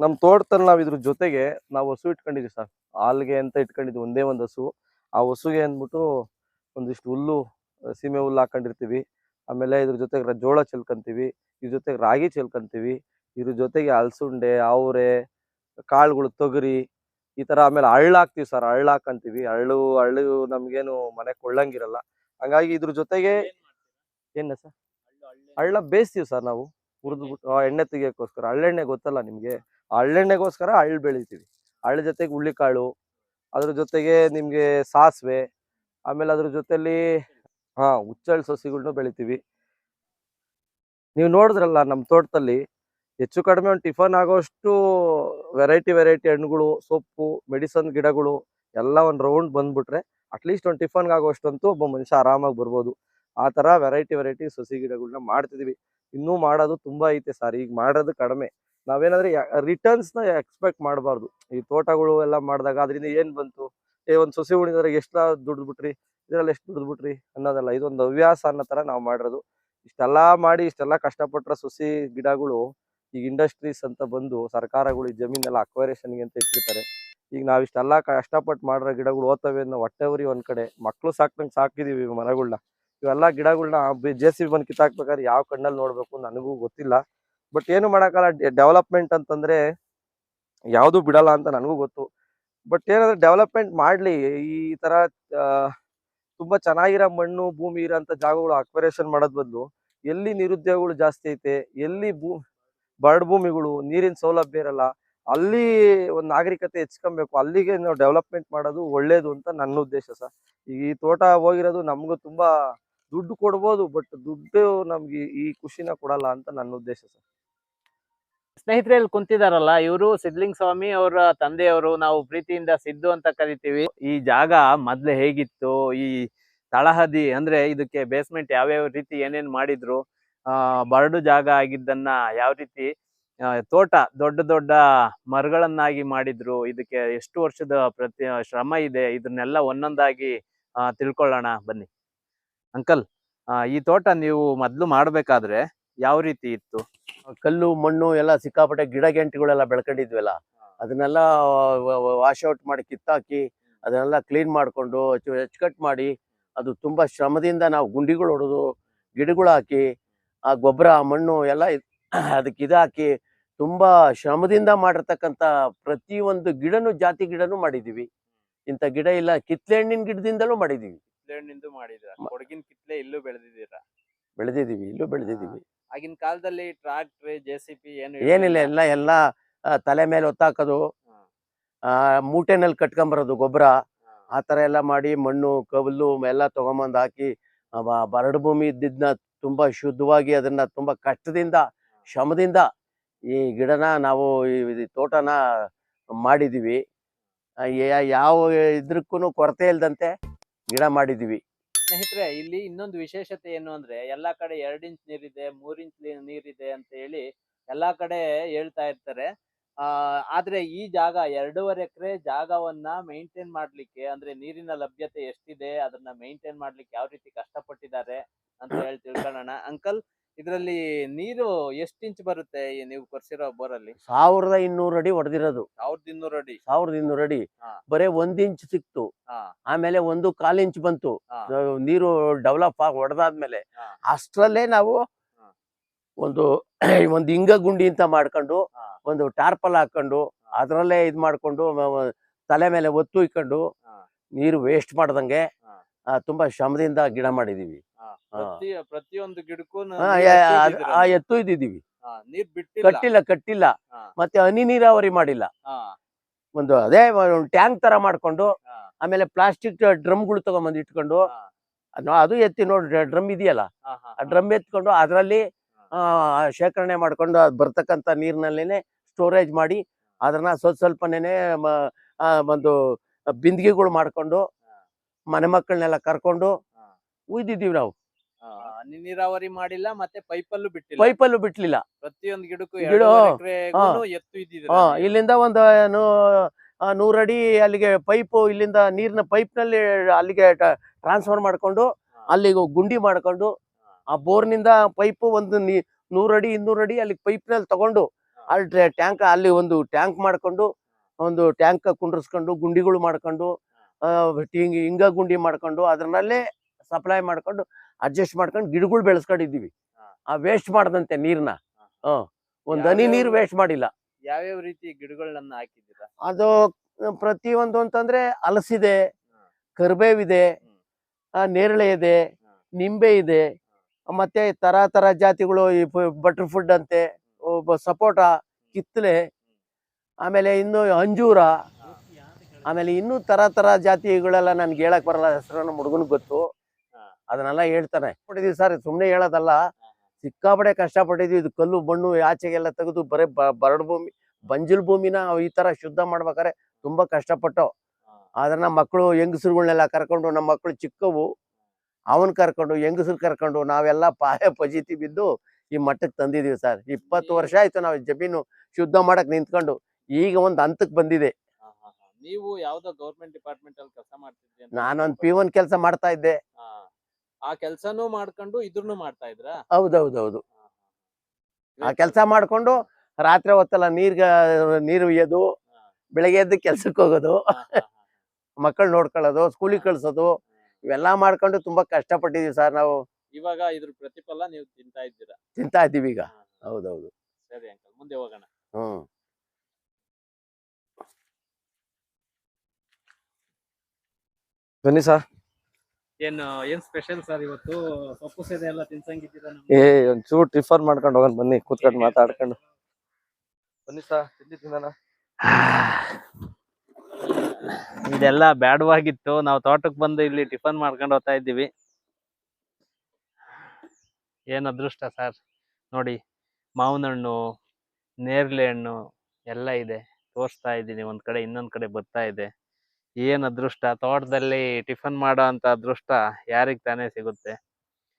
ನಮ್ಮ ತೋಟದಲ್ಲಿ ನಾವು ಇದ್ರ ಜೊತೆಗೆ ನಾವು ಹಸು ಇಟ್ಕೊಂಡಿದ್ವಿ ಸರ್. ಹಾಲ್ಗೆ ಅಂತ ಇಟ್ಕೊಂಡಿದ್ವಿ ಒಂದೇ ಒಂದು ಹಸು. ಆ ಹಸುಗೆ ಅಂದ್ಬಿಟ್ಟು ಒಂದಿಷ್ಟು ಹುಲ್ಲು ಸೀಮೆ ಹುಲ್ಲು ಹಾಕೊಂಡಿರ್ತೀವಿ. ಆಮೇಲೆ ಇದ್ರ ಜೊತೆಗೆ ಜೋಳ ಚೆಲ್ಕೊಂತೀವಿ ಇದ್ರ ಜೊತೆಗೆ ರಾಗಿ ಚೆಲ್ಕೊಂತೀವಿ ಇದ್ರ ಜೊತೆಗೆ ಹಲ್ಸುಂಡೆ ಅವರೆ ಕಾಳುಗಳು ತೊಗರಿ ಈ ತರ ಆಮೇಲೆ ಹಳ್ಳ ಹಾಕ್ತೀವಿ ಸರ್. ಹಳ್ಳ ಹಾಕೊಂತೀವಿ. ಹಳ್ಳು ಹಳ್ಳು ನಮಗೇನು ಮನೆ ಕೊಳ್ಳಂಗಿರಲ್ಲ ಹಂಗಾಗಿ ಇದ್ರ ಜೊತೆಗೆ ಏನ ಸರ್? ಹಳ್ಳ ಬೇಯಿಸ್ತೀವಿ ಸರ್ ನಾವು. ಹುರಿದ್ಬಿಟ್ಟು ಎಣ್ಣೆ ತೆಗಿಯೋಕ್ಕೋಸ್ಕರ ಹಳ್ಳೆಣ್ಣೆ ಗೊತ್ತಲ್ಲ ನಿಮಗೆ? ಆ ಹಳ್ಳೆಣ್ಣೆಗೋಸ್ಕರ ಹಳ್ಳು ಬೆಳಿತೀವಿ. ಹಳ್ಳ ಜೊತೆಗೆ ಹುಳ್ಳಿಕಾಳು ಅದ್ರ ಜೊತೆಗೆ ನಿಮಗೆ ಸಾಸಿವೆ ಆಮೇಲೆ ಅದ್ರ ಜೊತೆಲಿ ಹಾ ಹುಚ್ಚಳ್ಳು ಸಸಿಗಳ್ನು ಬೆಳಿತೀವಿ. ನೀವು ನೋಡಿದ್ರಲ್ಲ ನಮ್ಮ ತೋಟದಲ್ಲಿ ಹೆಚ್ಚು ಕಡಿಮೆ ಒಂದು ಟಿಫನ್ ಆಗೋಷ್ಟು ವೆರೈಟಿ ವೆರೈಟಿ ಹಣ್ಣುಗಳು ಸೊಪ್ಪು ಮೆಡಿಸನ್ ಗಿಡಗಳು ಎಲ್ಲ ಒಂದು ರೌಂಡ್ ಬಂದ್ಬಿಟ್ರೆ ಅಟ್ಲೀಸ್ಟ್ ಒಂದು ಟಿಫನ್ಗೆ ಆಗೋಷ್ಟಂತೂ ಒಬ್ಬ ಮನುಷ್ಯ ಆರಾಮಾಗಿ ಬರ್ಬೋದು. ಆ ಥರ ವೆರೈಟಿ ವೆರೈಟಿ ಸಸಿ ಗಿಡಗಳನ್ನ ಮಾಡ್ತಿದೀವಿ. ಇನ್ನೂ ಮಾಡೋದು ತುಂಬಾ ಐತೆ ಸರ್. ಈಗ ಮಾಡೋದು ಕಡಿಮೆ. ನಾವೇನಾದ್ರೆ ನ ಎಕ್ಸ್ಪೆಕ್ಟ್ ಮಾಡಬಾರ್ದು. ಈ ತೋಟಗಳು ಎಲ್ಲ ಮಾಡಿದಾಗ ಅದರಿಂದ ಏನು ಬಂತು? ಏ, ಒಂದು ಸಸಿ ಉಳಿದ್ರೆ ಎಷ್ಟು ದುಡ್ದು ಬಿಟ್ರಿ? ಇದರಲ್ಲಿ ಎಷ್ಟು ದುಡ್ದು ಬಿಟ್ರಿ? ಅನ್ನೋದಲ್ಲ ಇದೊಂದು ಹವ್ಯಾಸ ಅನ್ನೋ ತರ ನಾವು ಮಾಡಿರೋದು. ಇಷ್ಟೆಲ್ಲ ಮಾಡಿ, ಇಷ್ಟೆಲ್ಲ ಕಷ್ಟಪಟ್ಟರೆ ಸೊಸಿ ಗಿಡಗಳು ಈಗ ಇಂಡಸ್ಟ್ರೀಸ್ ಅಂತ ಬಂದು ಸರ್ಕಾರಗಳು ಈ ಜಮೀನೆಲ್ಲ ಅಕ್ವೈರೇಷನ್ಗೆ ಅಂತ ಇಟ್ಟಿರ್ತಾರೆ. ಈಗ ನಾವು ಇಷ್ಟೆಲ್ಲ ಕಷ್ಟಪಟ್ಟು ಮಾಡಿರೋ ಗಿಡಗಳು ಓದ್ತವೆ ಅನ್ನೋ ಹೊಟ್ಟೆ ಉರಿ ಒಂದ್ ಕಡೆ. ಮಕ್ಕಳು ಸಾಕ್ದಂಗೆ ಸಾಕಿದೀವಿ ಮರಗಳನ್ನ ಇವೆಲ್ಲ ಗಿಡಗಳನ್ನ ಜೆ ಸಿ ಬಿ ಬಂದು ಕಿತ್ತಾಕ್ಬೇಕಾದ್ರೆ ಯಾವ ಕಣ್ಣಲ್ಲಿ ನೋಡ್ಬೇಕು ನನಗೂ ಗೊತ್ತಿಲ್ಲ. ಬಟ್ ಏನು ಮಾಡೋಕ್ಕಲ್ಲ ಡೆವಲಪ್ಮೆಂಟ್ ಅಂತಂದ್ರೆ ಯಾವುದು ಬಿಡಲ್ಲ ಅಂತ ನನಗೂ ಗೊತ್ತು. ಬಟ್ ಏನಂದ್ರೆ ಡೆವಲಪ್ಮೆಂಟ್ ಮಾಡ್ಲಿ, ಈ ತರ ತುಂಬಾ ಚೆನ್ನಾಗಿರೋ ಮಣ್ಣು, ಭೂಮಿ ಇರೋಂಥ ಜಾಗಗಳು ಅಕ್ವರೇಷನ್ ಮಾಡೋದ್ ಬದಲು ಎಲ್ಲಿ ನಿರುದ್ಯೋಗಗಳು ಜಾಸ್ತಿ ಐತೆ, ಎಲ್ಲಿ ಭೂ, ಬರಡ್ ಭೂಮಿಗಳು, ನೀರಿನ ಸೌಲಭ್ಯ ಇರಲ್ಲ, ಅಲ್ಲಿ ಒಂದು ನಾಗರಿಕತೆ ಹೆಚ್ಕೊಬೇಕು, ಅಲ್ಲಿಗೆ ನಾವು ಡೆವಲಪ್ಮೆಂಟ್ ಮಾಡೋದು ಒಳ್ಳೇದು ಅಂತ ನನ್ನ ಉದ್ದೇಶ ಸರ್. ಈ ತೋಟ ಹೋಗಿರೋದು ನಮಗೂ ತುಂಬಾ ದುಡ್ಡು ಕೊಡ್ಬೋದು, ಬಟ್ ದುಡ್ಡು ನಮ್ಗೆ ಈ ಖುಷಿನ ಕೊಡಲ್ಲ ಅಂತ ನನ್ನ ಉದ್ದೇಶ ಸರ್. ಸ್ನೇಹಿತರೆ ಇಲ್ಲಿ ಕುಂತಿದಾರಲ್ಲ, ಇವರು ಸಿದ್ಲಿಂಗ್ ಸ್ವಾಮಿ ಅವರ ತಂದೆಯವರು, ನಾವು ಪ್ರೀತಿಯಿಂದ ಸಿದ್ದು ಅಂತ ಕರಿತೀವಿ. ಈ ಜಾಗ ಮೊದ್ಲು ಹೇಗಿತ್ತು, ಈ ತಳಹದಿ ಅಂದ್ರೆ ಇದಕ್ಕೆ ಬೇಸ್ಮೆಂಟ್ ಯಾವ್ಯಾವ ರೀತಿ ಏನೇನ್ ಮಾಡಿದ್ರು, ಆ, ಬರಡು ಜಾಗ ಆಗಿದ್ದನ್ನ ಯಾವ ರೀತಿ ತೋಟ, ದೊಡ್ಡ ದೊಡ್ಡ ಮರಗಳನ್ನಾಗಿ ಮಾಡಿದ್ರು, ಇದಕ್ಕೆ ಎಷ್ಟು ವರ್ಷದ ಪ್ರತಿ ಶ್ರಮ ಇದೆ ಇದನ್ನೆಲ್ಲ ಒಂದೊಂದಾಗಿ ತಿಳ್ಕೊಳ್ಳೋಣ ಬನ್ನಿ. ಅಂಕಲ್ ಈ ತೋಟ ನೀವು ಮೊದ್ಲು ಮಾಡ್ಬೇಕಾದ್ರೆ ಯಾವ ರೀತಿ ಇತ್ತು? ಕಲ್ಲು ಮಣ್ಣು ಎಲ್ಲ ಸಿಕ್ಕಾಪಟ್ಟೆ ಗಿಡ ಗೆಂಟಿಗಳೆಲ್ಲ ಬೆಳ್ಕೊಂಡಿದ್ವಲ್ಲ ಅದನ್ನೆಲ್ಲ ವಾಶ್ ಔಟ್ ಮಾಡಿ ಕಿತ್ತಾಕಿ ಅದನ್ನೆಲ್ಲ ಕ್ಲೀನ್ ಮಾಡಿಕೊಂಡು ಹೆಚ್ಚುಕಟ್ ಮಾಡಿ ಅದು ತುಂಬಾ ಶ್ರಮದಿಂದ ನಾವು ಗುಂಡಿಗಳು ಹೊಡೆದು ಗಿಡಗಳು ಹಾಕಿ ಆ ಗೊಬ್ಬರ ಮಣ್ಣು ಎಲ್ಲ ಅದಕ್ಕೆ ಇದಾಕಿ ತುಂಬಾ ಶ್ರಮದಿಂದ ಮಾಡಿರ್ತಕ್ಕಂಥ ಪ್ರತಿಯೊಂದು ಗಿಡನು ಜಾತಿ ಗಿಡನು ಮಾಡಿದೀವಿ ಇಂಥ ಗಿಡ ಇಲ್ಲ ಕಿತ್ಲೆ ಹಣ್ಣಿನ ಗಿಡದಿಂದಲೂ ಮಾಡಿದೀವಿ ಕಿತ್ಲೆ ಮಾಡಿದ್ರ? ಕೊಡಗಿನ ಕಿತ್ಲೆ ಇಲ್ಲೂ ಬೆಳೆದಿದ್ದೀರ? ಬೆಳೆದಿದೀವಿ ಇಲ್ಲೂ ಬೆಳೆದಿದೀವಿ ಆಗಿನ ಕಾಲದಲ್ಲಿ ಟ್ರಾಕ್ಟರ್ ಜೆ ಸಿ ಪಿ ಏನು ಏನಿಲ್ಲ ಎಲ್ಲ ಎಲ್ಲ ತಲೆ ಮೇಲೆ ಹೊತ್ತಾಕೋದು ಆ ಮೂಟೆನಲ್ಲಿ ಕಟ್ಕೊಂಬರೋದು ಗೊಬ್ಬರ. ಆ ಥರ ಎಲ್ಲ ಮಾಡಿ ಮಣ್ಣು ಕಲ್ಲು ಎಲ್ಲ ತೊಗೊಂಬಂದು ಹಾಕಿ ಬರಡು ಭೂಮಿ ಇದ್ದಿದ್ನ ತುಂಬಾ ಶುದ್ಧವಾಗಿ ಅದನ್ನ ತುಂಬಾ ಕಷ್ಟದಿಂದ ಶ್ರಮದಿಂದ ಈ ಗಿಡನ ನಾವು ಈ ತೋಟನ ಮಾಡಿದೀವಿ. ಯಾ- ಯಾವ ಇದ್ರಕ್ಕೂ ಕೊರತೆ ಇಲ್ದಂತೆ. ಗಿಡ ಮಾಡಿದೀವಿ ಸ್ನೇಹಿತರೆ, ಇಲ್ಲಿ ಇನ್ನೊಂದು ವಿಶೇಷತೆ ಏನು ಅಂದ್ರೆ, ಎಲ್ಲಾ ಕಡೆ ಎರಡ್ ಇಂಚ್ ನೀರಿದೆ, ಮೂರ್ ಇಂಚ್ ನೀರಿದೆ ಅಂತ ಹೇಳಿ ಎಲ್ಲಾ ಕಡೆ ಹೇಳ್ತಾ ಇರ್ತಾರೆ. ಆ, ಆದ್ರೆ ಈ ಜಾಗ ಎರಡೂವರೆ ಎಕರೆ ಜಾಗವನ್ನ ಮೈಂಟೈನ್ ಮಾಡ್ಲಿಕ್ಕೆ ಅಂದ್ರೆ ನೀರಿನ ಲಭ್ಯತೆ ಎಷ್ಟಿದೆ, ಅದನ್ನ ಮೇಂಟೈನ್ ಮಾಡ್ಲಿಕ್ಕೆ ಯಾವ ರೀತಿ ಕಷ್ಟಪಟ್ಟಿದ್ದಾರೆ ಅಂತ ಹೇಳಿ ತಿಳ್ಕೊಳ್ಳೋಣ ಅಂಕಲ್ ಇದ್ರಲ್ಲಿ ನೀರು ಎಷ್ಟು ಇಂಚ್ ಬರುತ್ತೆ ಈ ನೀವು ಕೊರ್ಸಿರೋ ಬೋರಲ್ಲಿ ಸಾವಿರದ ಇನ್ನೂರು ಅಡಿ ಹೊಡೆದಿರೋದು ಸಾವಿರದ ಇನ್ನೂರು ಅಡಿ ಸಾವಿರದ ಇನ್ನೂರು ಅಡಿ ಹಾ. ಬರೇ ಒಂದ್ ಇಂಚ್ ಸಿಕ್ತು ಹಾ ಆಮೇಲೆ ಒಂದು ಕಾಲ್ ಇಂಚ್ ಬಂತು ಹಾ ಆ, ನೀರು ಡೆವಲಪ್ ಆಗಿ ಹೊಡೆದಾದ್ಮೇಲೆ ಅಷ್ಟರಲ್ಲೇ ಅಷ್ಟ್ರಲ್ಲೇ ನಾವು ಹಾ. ಒಂದು ಒಂದು ಇಂಗ ಗುಂಡಿ ಅಂತ ಮಾಡ್ಕೊಂಡು ಹಾ. ಒಂದು ಟಾರ್ಪಲ್ ಹಾಕೊಂಡು ಅದರಲ್ಲೇ ಇದ್ ಮಾಡ್ಕೊಂಡು ಮ- ಮ- ತಲೆ ಮೇಲೆ ಒತ್ತು ಇಕ್ಕೊಂಡು ಹಾ. ನೀರು ವೇಸ್ಟ್ ಮಾಡ್ದಂಗೆ ಹಾ. ಆ, ತುಂಬಾ ಶ್ರಮದಿಂದ ಗಿಡ ಮಾಡಿದೀವಿ. ಪ್ರತಿ ಪ್ರತಿಯೊಂದು ಗಿಡಕ್ಕೂ ಎತ್ತು ಇದ್ದಿದೀವಿ ನೀರ್ ಕಟ್ಟಿಲ್ಲ ಕಟ್ಟಿಲ್ಲ. ಮತ್ತೆ ಹನಿ ನೀರಾವರಿ ಮಾಡಿಲ್ಲ. ಒಂದು ಅದೇ ಟ್ಯಾಂಕ್ ತರ ಮಾಡ್ಕೊಂಡು ಆಮೇಲೆ ಪ್ಲಾಸ್ಟಿಕ್ ಡ್ರಮ್ಗಳು ತಗೊಂಬಂದು ಇಟ್ಕೊಂಡು ಅದು ಎತ್ತಿ ನೋಡಿ ಡ್ರಮ್ ಇದೆಯಲ್ಲ? ಆ ಡ್ರಮ್ ಎತ್ಕೊಂಡು ಅದರಲ್ಲಿ ಶೇಖರಣೆ ಮಾಡ್ಕೊಂಡು ಅದ್ ಬರ್ತಕ್ಕಂಥ ನೀರ್ನಲ್ಲೇನೆ ಸ್ಟೋರೇಜ್ ಮಾಡಿ ಅದನ್ನ ಸ್ವಲ್ಪ ಸ್ವಲ್ಪನೇ ಒಂದು ಬಿಂದಿಗೆಗಳು ಮಾಡ್ಕೊಂಡು ಮನೆ ಮಕ್ಕಳನ್ನೆಲ್ಲ ಕರ್ಕೊಂಡು. ಉಯ್ದಿದ್ದೀವಿ ನಾವು. ಹನಿ ನೀರಾವರಿ ಮಾಡಿಲ್ಲ ಮತ್ತೆ ಪೈಪಲ್ಲೂ ಬಿಟ್ಟಿಲ್ಲ. ಪೈಪಲ್ಲೂ ಬಿಟ್ಲಿಲ್ಲ. ಪ್ರತಿಯೊಂದು ಗಿಡಕ್ಕೂ ಗಿಡ, ಎತ್ತು ಹಾ ಇಲ್ಲಿಂದ ಒಂದು ನೂರಡಿ ಅಲ್ಲಿಗೆ ಪೈಪ್ ಇಲ್ಲಿಂದ ನೀರಿನ ಪೈಪ್ನಲ್ಲಿ ಅಲ್ಲಿಗೆ ಟ್ರಾನ್ಸ್ಫರ್ ಮಾಡ್ಕೊಂಡು ಅಲ್ಲಿಗೆ ಗುಂಡಿ ಮಾಡ್ಕೊಂಡು ಆ ಬೋರ್ನಿಂದ ಪೈಪ್ ಒಂದು ನೂರಡಿ ಇನ್ನೂರಡಿ ಅಲ್ಲಿ ಪೈಪ್ನಲ್ಲಿ ತಗೊಂಡು ಅಲ್ಲಿ ಟ್ಯಾಂಕ್ ಅಲ್ಲಿ ಒಂದು ಟ್ಯಾಂಕ್ ಮಾಡ್ಕೊಂಡು ಒಂದು ಟ್ಯಾಂಕ್ ಕುಂಡ್ರಸ್ಕೊಂಡು ಗುಂಡಿಗಳು ಮಾಡ್ಕೊಂಡು ಹಿಂಗ ಗುಂಡಿ ಮಾಡ್ಕೊಂಡು ಅದ್ರಲ್ಲೇ ಸಪ್ಲೈ ಮಾಡ್ಕೊಂಡು ಅಡ್ಜಸ್ಟ್ ಮಾಡ್ಕೊಂಡು ಗಿಡಗಳು ಬೆಳೆಸ್ಕೊಂಡಿದ್ದೀವಿ. ಆ ವೇಸ್ಟ್ ಮಾಡದಂತೆ ನೀರ್ನ. ಒಂದ್ ಹನಿ ನೀರ್ ವೇಸ್ಟ್ ಮಾಡಿಲ್ಲ. ಯಾವ್ಯಾವ ರೀತಿ ಗಿಡಗಳನ್ನ ಹಾಕಿದ್ದೀರಾ? ಅದು ಪ್ರತಿಯೊಂದು ಅಂತಂದ್ರೆ ಹಲಸಿದೆ ಕರ್ಬೇವಿದೆ ನೇರಳೆ ಇದೆ ನಿಂಬೆ ಇದೆ ಮತ್ತೆ ತರ ತರ ಜಾತಿಗಳು ಈ ಬಟರ್ ಫುಡ್ ಅಂತೆ ಒಬ್ಬ ಸಪೋಟ ಕಿತ್ತಲೆ ಆಮೇಲೆ ಇನ್ನು ಅಂಜೂರ ಆಮೇಲೆ ಇನ್ನೂ ತರ ತರ ಜಾತಿಗಳೆಲ್ಲ ನನ್ಗೆ ಹೇಳಕ್ ಬರಲ್ಲ ಹೆಸರನ್ನು ಹುಡುಗನ್ ಹುಡುಗನಿಗೆ ಗೊತ್ತು. ಅದನ್ನೆಲ್ಲ ಹೇಳ್ತಾನೆ. ಪಟ್ಟಿದೀವಿ ಸರ್ ಸುಮ್ಮನೆ ಹೇಳೋದಲ್ಲ. ಸಿಕ್ಕಾಪಡೆ ಕಷ್ಟಪಟ್ಟಿದ್ವಿ. ಇದು ಕಲ್ಲು ಮಣ್ಣು ಆಚೆಗೆಲ್ಲ ತೆಗೆದು ಬರೇ ಬರಡು ಭೂಮಿ ಬಂಜಲ್ ಭೂಮಿನ ಈ ತರ ಶುದ್ಧ ಮಾಡ್ಬೇಕಾದ್ರೆ ತುಂಬಾ ಕಷ್ಟಪಟ್ಟು. ಆದ್ರೆ ನಮ್ಮ ಮಕ್ಕಳು ಹೆಂಗಸರುಗಳನ್ನೆಲ್ಲ ಕರ್ಕೊಂಡು ನಮ್ಮ ಮಕ್ಕಳು ಚಿಕ್ಕವು ಅವನ್ ಕರ್ಕೊಂಡು ಹೆಂಗಸರು ಕರ್ಕೊಂಡು ನಾವೆಲ್ಲ ಪಾಯ ಪಜಿತಿ ಬಿದ್ದು ಈ ಮಟ್ಟಕ್ಕೆ ತಂದಿದೀವಿ ಸರ್. ಇಪ್ಪತ್ತು ವರ್ಷ ಆಯ್ತು ನಾವು ಜಮೀನು ಶುದ್ಧ ಮಾಡಕ್ ನಿಂತ್ಕೊಂಡು. ಈಗ ಒಂದ್ ಹಂತಕ್ಕೆ ಬಂದಿದೆ. ನೀವು ಯಾವ್ದೋ ಗೌರ್ಮೆಂಟ್ ಡಿಪಾರ್ಟ್ಮೆಂಟ್ ಅಲ್ಲಿ ಕೆಲಸ ಮಾಡ್ತಿದ್ರಿ ನಾನೊಂದು ಪಿ ಒನ್ ಕೆಲಸ ಮಾಡ್ತಾ ಇದ್ದೆ. ಆ ಕೆಲ್ಸನೂ ಮಾಡ್ಕೊಂಡು ಇದ್ರನ್ನು ಮಾಡ್ತಾ ಇದ್ರ ಹೌದೌದೌದು. ಆ. ಕೆಲಸ ಮಾಡ್ಕೊಂಡು ರಾತ್ರಿ ಹೊತ್ತಲ್ಲ ನೀರ್ ನೀರು ಉಯ್ಯೋದು. ಬೆಳಗ್ಗೆ ಎದ್ದು ಕೆಲ್ಸಕ್ಕೆ ಹೋಗೋದು. ಮಕ್ಕಳು ನೋಡ್ಕೊಳ್ಳೋದು ಸ್ಕೂಲಿಗೆ ಕಳ್ಸೋದು ಇವೆಲ್ಲ ಮಾಡ್ಕೊಂಡು ತುಂಬಾ ಕಷ್ಟಪಟ್ಟಿದೀವಿ ಸರ್ ನಾವು. ಇವಾಗ ಇದ್ರ ಪ್ರತಿಫಲ ನೀವು ತಿಂತಾ ಇದ್ದೀರಾ? ತಿಂತಾ ಇದ್ದೀವಿ ಈಗ. ಹೌದೌದು. ಸರಿ ಅಂಕಲ್ ಮುಂದೆ ಹೋಗೋಣ. ಹ್ಮ್. ಬನ್ನಿ ಸರ್. ಏನು ಏನ್ ಸ್ಪೆಷಲ್ ಸರ್ ಇವತ್ತು? ಸೊಪ್ಪು ಸೇದೆ ಎಲ್ಲ ತಿನ್ಸಂಗಿದ್ದೀರಾ ನಮ್ಗೆ? ಏ ಒಂಚೂರು ಟಿಫನ್ ಮಾಡ್ಕೊಂಡು ಹೋಗೋಣ ಬನ್ನಿ ಕೂತ್ಕೊಂಡು ಮಾತಾಡ್ಕೊಂಡು. ಬನ್ನಿ ಸರ್ ತಿಂಡಿ ತಿನ್ನೋಣ. ಇದೆಲ್ಲ ಬ್ಯಾಡವಾಗಿತ್ತು. ನಾವು ತೋಟಕ್ಕೆ ಬಂದು ಇಲ್ಲಿ ಟಿಫನ್ ಮಾಡ್ಕೊಂಡು ಹೋಗ್ತಾ ಇದ್ದೀವಿ. ಏನ್ ಅದೃಷ್ಟ ಸರ್ ನೋಡಿ ಮಾವಿನ ಹಣ್ಣು ನೇರಳೆ ಹಣ್ಣು ಎಲ್ಲ ಇದೆ. ತೋರಿಸ್ತಾ ಇದ್ದೀನಿ ಒಂದ್ ಕಡೆ ಇನ್ನೊಂದ್ ಕಡೆ ಬರ್ತಾ ಇದೆ. ಏನ್ ಅದೃಷ್ಟ? ತೋಟದಲ್ಲಿ ಟಿಫನ್ ಮಾಡೋ ಅಂತ ಅದೃಷ್ಟ ಯಾರಿಗ್ ತಾನೇ ಸಿಗುತ್ತೆ?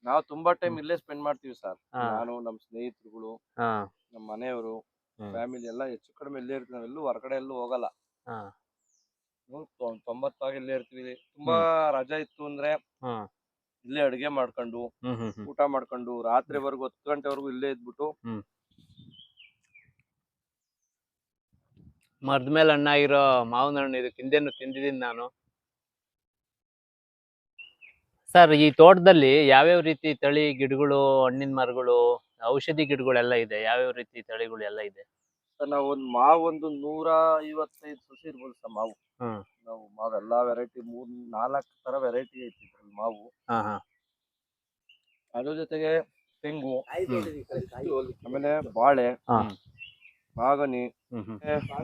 ನಾವು ತುಂಬಾ ಟೈಮ್ ಇಲ್ಲೇ ಸ್ಪೆಂಡ್ ಮಾಡ್ತೀವಿ ಸರ್. ಹಾ. ನಾನು ನಮ್ಮ ಸ್ನೇಹಿತರುಗಳು ಹಾ. ನಮ್ಮ ಮನೆಯವರು ಹ್ಮ್. ಫ್ಯಾಮಿಲಿ ಎಲ್ಲ ಹೆಚ್ಚು ಕಡಿಮೆ ಇಲ್ಲೇ ಇರ್ತೀವಿ. ನಾವು ಎಲ್ಲೂ ಹೊರಗಡೆ ಎಲ್ಲೂ ಹೋಗಲ್ಲ. ಹಾ. ನಾವು ತೊಂ- ತೊಂಬತ್ತಾಗ ಇಲ್ಲೇ ಇರ್ತೀವಿ. ತುಂಬಾ ರಜಾ ಇತ್ತು ಅಂದ್ರೆ ಇಲ್ಲೇ ಅಡುಗೆ ಮಾಡ್ಕೊಂಡು ಹ್ಮ್ ಹ್ಮ್ ಹ್ಮ್. ಊಟ ಮಾಡ್ಕೊಂಡು ರಾತ್ರಿವರೆಗೂ ಹತ್ತು ಗಂಟೆವರೆಗೂ ಇಲ್ಲೇ ಇದ್ಬಿಟ್ಟು ಮರದ ಮೇಲೆ ಹಣ್ಣಾಗಿರೋ ಮಾವಿನ ಹಣ್ಣು ಇದಕ್ಕೆ ಹಿಂದೆನು ತಿಂದಿದ್ದೀನಿ ನಾನು. ಸರ್ ಈ ತೋಟದಲ್ಲಿ ಯಾವ್ಯಾವ ರೀತಿ ತಳಿ ಗಿಡಗಳು ಹಣ್ಣಿನ ಮರಗಳು ಔಷಧಿ ಗಿಡಗಳೆಲ್ಲ ಇದೆ? ಯಾವ್ಯಾವ ರೀತಿ ತಳಿಗಳು ಎಲ್ಲ ಇದೆ? ನಾವು ಒಂದ್ ಮಾವು ಒಂದು ನೂರ ಐವತ್ತೈದು ಸಸಿ ಇರ್ಬೋದು ಸರ್ ಮಾವು. ನಾವು ಮಾವು ಎಲ್ಲಾ ವೆರೈಟಿ ಮೂರ್ ನಾಲ್ಕು ತರ ವೆರೈಟಿ ಐತಿ ಇದ್ರಲ್ಲಿ ಮಾವು. ಅದ್ರ ಜೊತೆಗೆ ತೆಂಗು ಆಮೇಲೆ ಬಾಳೆ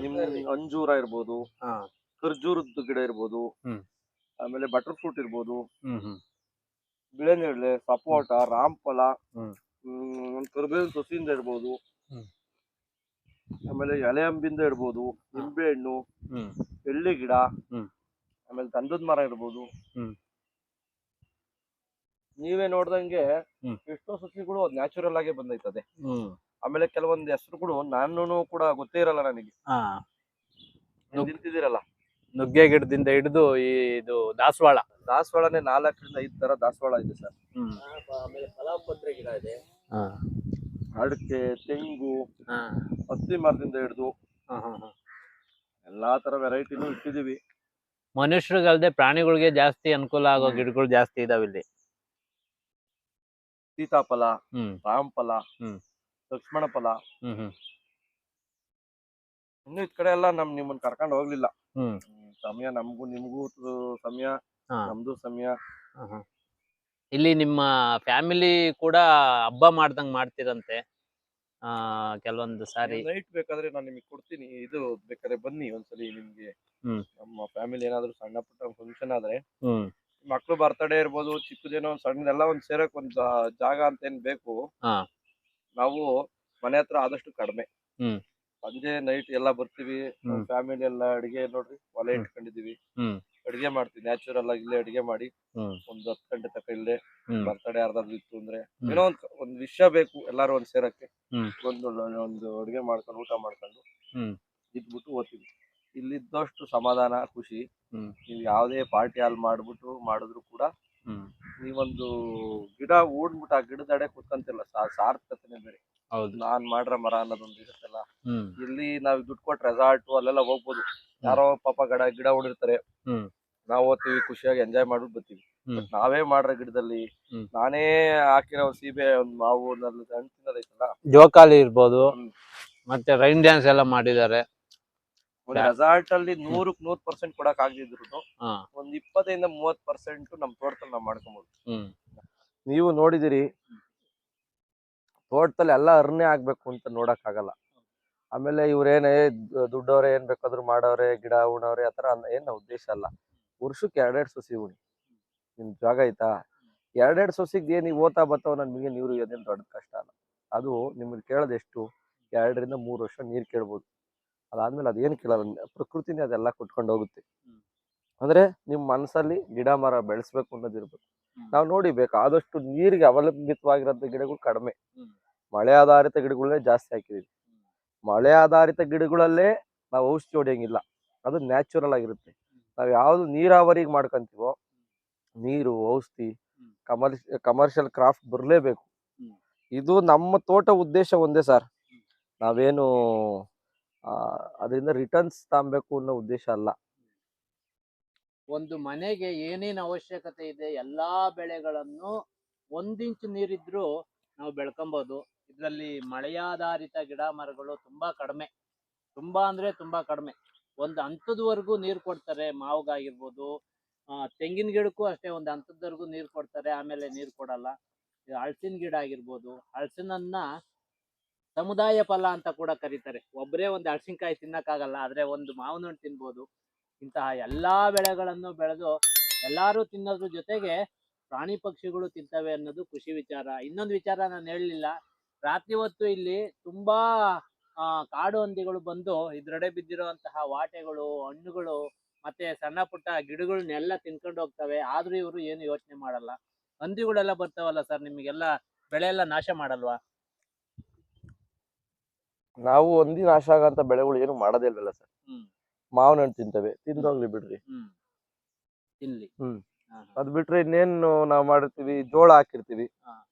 ನಿಮ್ ಅಂಜೂರ ಇರ್ಬೋದು ಖರ್ಜೂರದ ಗಿಡ ಇರ್ಬೋದು. ಆಮೇಲೆ ಬಟರ್ ಫ್ರೂಟ್ ಇರ್ಬೋದು ಬಿಳೆ ನೇರಳೆ ಬಿಳೆನೇರಳೆ ಸಪೋಟ ರಾಮ್ಫಲ ಕರಿಬೇವಿನ ಸೊಸಿಯಿಂದ ಇರ್ಬೋದು. ಆಮೇಲೆ ಎಲೆ ಅಂಬಿಂದ ಇರ್ಬೋದು ನಿಂಬೆ ಹಣ್ಣು ಎಳ್ಳಿ ಗಿಡ. ಆಮೇಲೆ ತಂದದ ಮರ ಇರ್ಬೋದು. ನೀವೇ ನೋಡ್ದಂಗೆ. ಎಷ್ಟೋ ಸಸಿಗಳು ನ್ಯಾಚುರಲ್ ಆಗೇ ಬಂದೈತದೆ ಆಮೇಲೆ ಕೆಲವೊಂದು ಕೂಡ ನಾನು ಕೂಡ ಗೊತ್ತೇ ಇರಲ್ಲ ನನಗೆ. ಹಾ. ನೀವ್ ತಿಂತಿದ್ದೀರಲ್ಲ ನುಗ್ಗೆ ಗಿಡದಿಂದ ಹಿಡಿದು ಈ ಇದು ದಾಸವಾಳ. ದಾಸವಾಳನೆ ನಾಲ್ಕರಿಂದ ಐದು ತರ ದಾಸವಾಳ ಇದೆ ಸರ್. ಹ್ಮ್. ಆಮೇಲೆ ಫಲಾಪತ್ರೆ ಗಿಡ ಇದೆ. ಹಾ. ಅಡಿಕೆ ತೆಂಗು ಹಾ. ಹತ್ತಿ ಮರದಿಂದ ಹಿಡಿದು ಹಾ ಹಾ ಹಾ. ಎಲ್ಲಾ ತರ ವೆರೈಟಿನೂ ಇಟ್ಟಿದೀವಿ ಮನುಷ್ಯರಿಗಲ್ದೆ ಪ್ರಾಣಿಗಳಿಗೆ ಜಾಸ್ತಿ ಅನುಕೂಲ ಆಗೋ ಗಿಡಗಳು ಜಾಸ್ತಿ ಇದಾವೆ ಇಲ್ಲಿ ಸೀತಾಫಲ ಹ್ಮ್. ರಾಮಫಲ ಹ್ಮ್. ಲಕ್ಷ್ಮಣ ಫಲ ಹ್ಮ್ ಹ್ಮ್. ಇನ್ನು ಇದ್ ಕಡೆ ಎಲ್ಲ ನಮ್ ನಿಮ್ಮನ್ನ ಕರ್ಕೊಂಡ್ ಹೋಗ್ಲಿಲ್ಲ. ಹ್ಮ್. ಸಮಯ ನಮಗೂ ನಿಮಗೂ ಸಮಯ ಹಾ. ನಮ್ದು ಸಮಯ. ಇಲ್ಲಿ ನಿಮ್ಮ ಫ್ಯಾಮಿಲಿ ಕೂಡ ಹಬ್ಬ ಮಾಡ್ದಂಗ್ ಮಾಡ್ತಿರಂತೆ. ಆ ಕೆಲವೊಂದು ಸಾರಿ. ನೈಟ್ ಬೇಕಾದ್ರೆ ನಾನು ನಿಮಗೆ ಕೊಡ್ತೀನಿ. ಇದು ಬೇಕಾದ್ರೆ ಬನ್ನಿ ಒಂದ್ಸಲಿ ನಿಮ್ಗೆ. ಹ್ಮ್. ನಮ್ಮ ಫ್ಯಾಮಿಲಿ ಏನಾದ್ರು ಸಣ್ಣ ಪುಟ್ಟ ಫಂಕ್ಷನ್ ಆದ್ರೆ. ಹ್ಮ್. ಮಕ್ಳು ಬರ್ತಡೇ ಇರ್ಬೋದು ಚಿಕ್ಕದೇನೋ ಒಂದ್ ಸಣ್ಣದೆಲ್ಲ ಒಂದ್ ಸೇರಕ್ ಒಂದ್ ಜಾ- ಜಾಗ ಅಂತ ಏನ್ ಬೇಕು. ಹಾ. ನಾವು ಮನೆ ಹತ್ರ ಆದಷ್ಟು ಕಡಿಮೆ ಹ್ಮ್. ಸಂಜೆ ನೈಟ್ ಎಲ್ಲ ಬರ್ತೀವಿ ಹ್ಮ್. ಫ್ಯಾಮಿಲಿ ಎಲ್ಲ ಅಡಿಗೆ ನೋಡ್ರಿ ಒಲೆ ಹ್ಮ್. ಇಟ್ಕೊಂಡಿದೀವಿ ಹ್ಮ್. ಅಡಿಗೆ ಮಾಡ್ತೀವಿ ನ್ಯಾಚುರಲ್ ಆಗಿ ಇಲ್ಲೇ ಅಡಿಗೆ ಮಾಡಿ ಹ್ಮ್. ಒಂದ್ ಹತ್ತು ಗಂಟೆ ತಕ ಇಲ್ಲೇ ಹ್ಮ್ ಬರ್ತಡೇ ಯಾರ್ದಾದ್ರು ಇತ್ತು ಅಂದ್ರೆ ಹ್ಮ್. ಏನೋ ಒಂದ್ ಒಂದ್ ವಿಷಯ ಬೇಕು ಎಲ್ಲಾರು ಒಂದ್ ಸೇರಕ್ಕೆ ಹ್ಮ್. ಒಂದು ಒಂದು ಅಡಿಗೆ ಮಾಡ್ಕೊಂಡು ಊಟ ಮಾಡ್ಕೊಂಡು ಹ್ಮ್. ಇದ್ಬಿಟ್ಟು ಓದ್ತೀವಿ ಇಲ್ಲಿದ್ದಷ್ಟು ಸಮಾಧಾನ ಖುಷಿ ಹ್ಮ್. ನೀವು ಯಾವುದೇ ಪಾರ್ಟಿ ಹಾಲ್ ಮಾಡ್ಬಿಟ್ಟು ಮಾಡಿದ್ರು ಕೂಡ ಹ್ಮ್ ನೀವೊಂದು ಗಿಡ ಊಡ್ಬಿಟ್ಟು ಆ ಗಿಡದ ಅಡೆ ಸಾರ್ಥಕತೆ ಸಾ- ಸಾರ್ಥಕತೆನೆ ಬೇರೆ. ಹೌದು. ನಾನ್ ಮಾಡ್ರ ಮರ ಅನ್ನೋದೊಂದು ಇರುತ್ತಲ್ಲ ಇಲ್ಲಿ ನಾವ್ ದುಡ್ಡು ಕೊಟ್ಟು ರೆಸಾರ್ಟ್ ಅಲ್ಲೆಲ್ಲ ಹೋಗ್ಬೋದು. ಯಾರೋ ಪಾಪ ಗಡ ಗಿಡ ಹೊಡಿರ್ತಾರೆ ಹ್ಮ್. ನಾವ್ ಓದ್ತೀವಿ ಖುಷಿಯಾಗಿ ಎಂಜಾಯ್ ಮಾಡ್ಬಿಟ್ಟು ಬರ್ತೀವಿ. ನಾವೇ ಮಾಡ್ರ ಗಿಡದಲ್ಲಿ ನಾನೇ ಹಾಕಿರೋ ಒಂದ್ ಸೀಬೆ ಒಂದ್ ಮಾವು ಹಣ್ಣು ತಿನ್ನೋದೈತಲ್ಲ. ಜೋಕಾಲಿ ಇರ್ಬೋದು. ಮತ್ತೆ ರೈನ್ ಡ್ಯಾನ್ಸ್ ಎಲ್ಲ ಮಾಡಿದ್ದಾರೆ. ಒಂದ್ ರೆಸಾರ್ಟ್ ಅಲ್ಲಿ ನೂರಕ್ ನೂರ್ ಪರ್ಸೆಂಟ್ ಕೊಡಕ್ ಆಗದಿದ್ರು ಒಂದ್ ಇಪ್ಪತ್ತೈದ ಮೂವತ್ ಪರ್ಸೆಂಟ್ ನಮ್ ತೋಟದಲ್ಲಿ ನಾವ್ ಮಾಡ್ಕೊಬಹುದು ನೀವು ನೋಡಿದಿರಿ ತೋಟದಲ್ಲಿ ಎಲ್ಲಾ ಅರ್ನೆ ಆಗ್ಬೇಕು ಅಂತ ನೋಡಕ್ ಆಗಲ್ಲ. ಆಮೇಲೆ ಇವ್ರೇನೇ ದುಡ್ಡವ್ರೆ ಏನ್ ಬೇಕಾದ್ರು ಮಾಡವ್ರೆ ಗಿಡ ಉಣವ್ರೆ ಆತರ ಏನ್ ಉದ್ದೇಶ ಅಲ್ಲ. ವರ್ಷಕ್ಕೆ ಎರಡೆರಡು ಸಸಿ ಉಣಿ. ನಿಮ್ ಜಾಗ ಐತಾ ಎರಡೆರಡು ಸೊಸಿಗೆ ಏನ್ ನೀವು ಓತಾ ಬರ್ತಾವ ನನ್ಗೆ ನೀರು ಅದೇನ್ ದೊಡ್ಡ ಕಷ್ಟ ಅಲ್ಲ. ಅದು ನಿಮ್ಗೆ ಕೇಳೋದು ಎಷ್ಟು? ಎರಡರಿಂದ ಮೂರು ವರ್ಷ ನೀರ್ ಕೇಳ್ಬೋದು. ಅದಾದ್ಮೇಲೆ ಅದೇನು ಕೇಳಲ್ಲ. ಪ್ರಕೃತಿನೇ ಅದೆಲ್ಲ ಕೊಟ್ಕೊಂಡು ಹೋಗುತ್ತೆ. ಅಂದ್ರೆ ನಿಮ್ ಮನಸ್ಸಲ್ಲಿ ಗಿಡ ಮರ ಬೆಳೆಸ್ಬೇಕು ಅನ್ನೋದಿರ್ಬೇಕು. ನಾವು ನೋಡಿ ಬೇಕಾದಷ್ಟು ನೀರಿಗೆ ಅವಲಂಬಿತವಾಗಿರೋಂಥ ಗಿಡಗಳು ಕಡಿಮೆ. ಮಳೆ ಆಧಾರಿತ ಗಿಡಗಳನ್ನೇ ಜಾಸ್ತಿ ಹಾಕಿದೀವಿ. ಮಳೆ ಆಧಾರಿತ ಗಿಡಗಳಲ್ಲೇ ನಾವು ಔಷಧಿ ಹೊಡೆಯಂಗಿಲ್ಲ. ಅದು ನ್ಯಾಚುರಲ್ ಆಗಿರುತ್ತೆ. ನಾವು ಯಾವ್ದು ನೀರಾವರಿಗೆ ಮಾಡ್ಕೊಂತೀವೋ ನೀರು ಔಷಧಿ. ಕಮರ್ಷ್ ಕಮರ್ಷಿಯಲ್ ಕ್ರಾಫ್ಟ್ ಬರಲೇಬೇಕು. ಇದು ನಮ್ಮ ತೋಟ ಉದ್ದೇಶ ಒಂದೇ ಸರ್. ನಾವೇನು ಅದರಿಂದ ರಿಟರ್ನ್ಸ್ ತಾಂಬೇಕು ಅನ್ನೋ ಉದ್ದೇಶ ಅಲ್ಲ. ಒಂದು ಮನೆಗೆ ಏನೇನು ಅವಶ್ಯಕತೆ ಇದೆ, ಎಲ್ಲಾ ಬೆಳೆಗಳನ್ನು ಒಂದಿಂಚು ನೀರಿದ್ರು ನಾವು ಬೆಳ್ಕೊಬಹುದು ಇದರಲ್ಲಿ ಮಳೆಯಾಧಾರಿತ ಗಿಡ ಮರಗಳು ತುಂಬಾ ಕಡಿಮೆ. ತುಂಬಾ ಅಂದ್ರೆ ತುಂಬಾ ಕಡಿಮೆ. ಒಂದು ಹಂತದವರೆಗೂ ನೀರು ಕೊಡ್ತಾರೆ, ಮಾವ್ಗಾಗಿರ್ಬೋದು. ತೆಂಗಿನ ಗಿಡಕ್ಕೂ ಅಷ್ಟೇ, ಒಂದು ಹಂತದವರೆಗೂ ನೀರು ಕೊಡ್ತಾರೆ, ಆಮೇಲೆ ನೀರು ಕೊಡಲ್ಲ. ಹಲಸಿನ ಗಿಡ ಆಗಿರ್ಬೋದು. ಹಲಸಿನನ್ನ ಸಮುದಾಯ ಫಲ ಅಂತ ಕೂಡ ಕರೀತಾರೆ. ಒಬ್ಬರೇ ಒಂದು ಹಳಸಿನಕಾಯಿ ತಿನ್ನಕ್ಕಾಗಲ್ಲ, ಆದ್ರೆ ಒಂದು ಮಾವಿನ ಹಣ್ಣು ತಿನ್ಬೋದು. ಇಂತಹ ಎಲ್ಲಾ ಬೆಳೆಗಳನ್ನು ಬೆಳೆದು ಎಲ್ಲಾರು ತಿನ್ನೋದ್ರ ಜೊತೆಗೆ ಪ್ರಾಣಿ ಪಕ್ಷಿಗಳು ತಿಂತವೆ ಅನ್ನೋದು ಖುಷಿ ವಿಚಾರ. ಇನ್ನೊಂದು ವಿಚಾರ ನಾನು ಹೇಳಲಿಲ್ಲ. ರಾತ್ರಿ ಹೊತ್ತು ಇಲ್ಲಿ ತುಂಬಾ ಕಾಡು ಹಂದಿಗಳು ಬಂದು ಇದ್ರಡೆ ಬಿದ್ದಿರುವಂತಹ ವಾಟೆಗಳು, ಹಣ್ಣುಗಳು, ಮತ್ತೆ ಸಣ್ಣ ಪುಟ್ಟ ಗಿಡಗಳನ್ನೆಲ್ಲ ತಿನ್ಕೊಂಡು ಹೋಗ್ತವೆ. ಆದ್ರೂ ಇವರು ಏನು ಯೋಚನೆ ಮಾಡಲ್ಲ. ಹಂದಿಗಳೆಲ್ಲ ಬರ್ತಾವಲ್ಲ ಸರ್ ನಿಮಗೆಲ್ಲ ಬೆಳೆ ಎಲ್ಲ ನಾಶ ಮಾಡಲ್ವಾ? ನಾವು ಒಂದಿ ನಾಶ ಆಗಂತ ಬೆಳೆಗಳು ಏನು ಮಾಡೋದೇ ಇಲ್ವಲ್ಲ ಸರ್. ಹ್ಮ್. ಮಾವಿನ ಹಣ್ಣು ತಿಂತವೆ. ತಿಂದೋಗ್ಲಿ ಬಿಡ್ರಿ. ಹ್ಮ್. ತಿನ್ಲಿ. ಅದ್ ಬಿಟ್ರೆ ಇನ್ನೇನು ನಾವು ಮಾಡಿರ್ತೀವಿ ಜೋಳ ಹಾಕಿರ್ತೀವಿ. ಹಾ.